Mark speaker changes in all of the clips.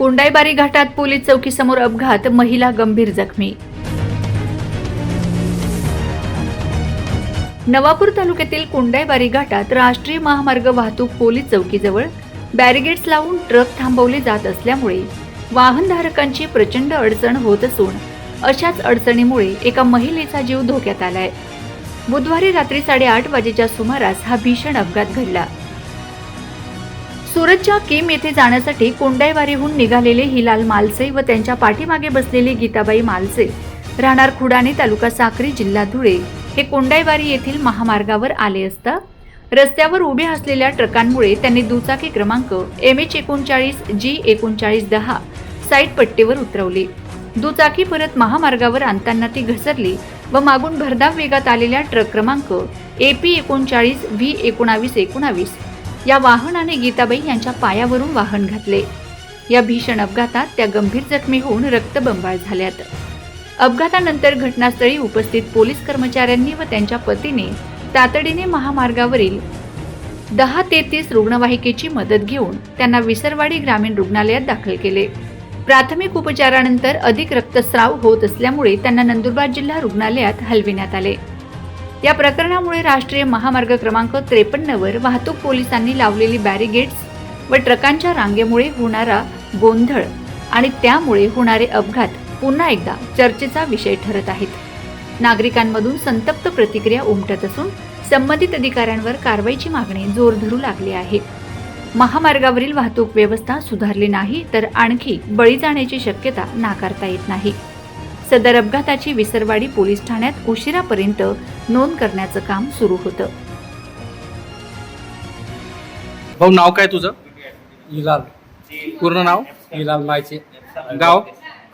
Speaker 1: कोंडाईबारी घाटात पोलीस चौकीसमोर अपघात महिला गंभीर जखमी. नवापूर तालुक्यातील कोंडाईबारी घाटात राष्ट्रीय महामार्ग वाहतूक पोलीस चौकीजवळ बॅरिगेड्स लावून ट्रक थांबवले जात असल्यामुळे वाहनधारकांची प्रचंड अडचण होत असून अशाच अडचणीमुळे एका महिलेचा जीव धोक्यात आलाय. बुधवारी रात्री साडेआठ वाजेच्या सुमारास हा भीषण अपघात घडला. सुरतच्या किम येथे जाण्यासाठी कोंडाईवारीहून निघालेले हिलाल मालसे व त्यांच्या पाठीमागे बसलेले गीताबाई मालसे राहणार खुडाणे तालुका साक्री जिल्हा धुळे हे कोंडाईवारी येथील महामार्गावर आले असता रस्त्यावर उभ्या असलेल्या ट्रकांमुळे त्यांनी दुचाकी क्रमांक एम एच एकोणचाळीस जी एकोणचाळीस दहा साईड पट्टीवर उतरवली. दुचाकी परत महामार्गावर आणताना ती घसरली व मागून भरधाव वेगात आलेल्या ट्रक क्रमांक ए पी एकोणचाळीस व्ही एकोणावीस एकोणावीस या वाहनाने गीताबाई यांच्या पायावरून वाहन घातले. या भीषण अपघातात त्या गंभीर जखमी होऊन रक्तबंबाळ झाल्यात. अपघातानंतर घटनास्थळी उपस्थित पोलीस कर्मचाऱ्यांनी व त्यांच्या पतीने तातडीने महामार्गावरील दहा ते तीस रुग्णवाहिकेची मदत घेऊन त्यांना विसरवाडी ग्रामीण रुग्णालयात दाखल केले. प्राथमिक उपचारानंतर अधिक रक्तस्राव होत असल्यामुळे त्यांना नंदुरबार जिल्हा रुग्णालयात हलविण्यात आले. या प्रकरणामुळे राष्ट्रीय महामार्ग क्रमांक त्रेपन्नवर वाहतूक पोलिसांनी लावलेली बॅरिगेड्स व ट्रकांच्या रांगेमुळे होणारा गोंधळ आणि त्यामुळे होणारे अपघात पुन्हा एकदा चर्चेचा विषय ठरत आहेत. नागरिकांमधून संतप्त प्रतिक्रिया उमटत असून संबंधित अधिकाऱ्यांवर कारवाईची मागणी जोर धरू लागली आहे. महामार्गावरील वाहतूक व्यवस्था सुधारली नाही तर आणखी बळी जाण्याची शक्यता नाकारता येत नाही. सदर अपघाताची विसरवाडी पोलीस ठाण्यात उशिरापर्यंत नोंद करण्याचं काम सुरू होतं.
Speaker 2: भाऊ नाव काय तुझं?
Speaker 3: इलाल
Speaker 2: पूर्ण नाव?
Speaker 3: इलाल मायचे
Speaker 2: गाव?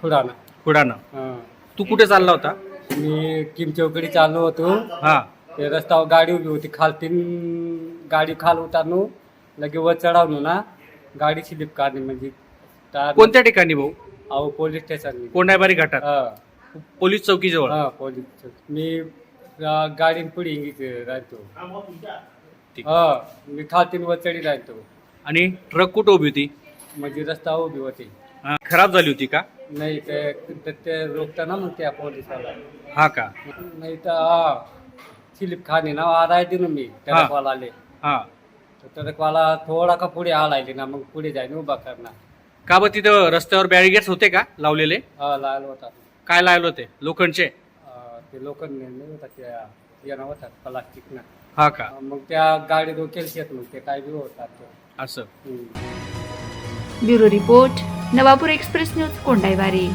Speaker 3: खुडाना हां.
Speaker 2: तू कुठे चालला होता?
Speaker 3: मी किम चौकडे चाललो होतो.
Speaker 2: हा.
Speaker 3: ते रस्त्यावर गाडी उभी होती. खालतीन गाडी खाल उतारलो. लगे वर चढवलो ना गाडी स्लिप काढली. म्हणजे
Speaker 2: कोणत्या ठिकाणी भाऊ?
Speaker 3: अहो पोलीस स्टेशन
Speaker 2: कोंडाईबारी घाटात.
Speaker 3: हा.
Speaker 2: पोलीस चौकीजवळ.
Speaker 3: हा. मी गा- गाडीन पुढे राहतो.
Speaker 2: ठीक.
Speaker 3: हा मी खालतीन वर चढी राहतो.
Speaker 2: आणि ट्रक कुठं उभी होती?
Speaker 3: म्हणजे रस्ता उभी होती.
Speaker 2: हा, खराब झाली होती का?
Speaker 3: नाही ते ते- ना मग त्या पोलिसाला.
Speaker 2: हा का?
Speaker 3: नाही तर हा स्लिप खाने ना आलायते ना मी ट्रकवाला आले
Speaker 2: हा.
Speaker 3: तर ट्रकवाला थोडा का पुढे आलायले ना मग पुढे जाईन उभा करणार.
Speaker 2: का बरं तिथं रस्त्यावर बॅरिगेड्स होते का लावलेले?
Speaker 3: हा लाल होता.
Speaker 2: काय लावले होते लोखंडचे?
Speaker 3: अं, ते लोक नाही होता त्या येणं होतात प्लास्टिक ना
Speaker 2: हा का?
Speaker 3: मग त्या गाडी डोक्याला शेत मग ते काय बी होतात ते.
Speaker 2: असं.
Speaker 3: हम्म.
Speaker 1: Bureau report Navapur express news Kondaibari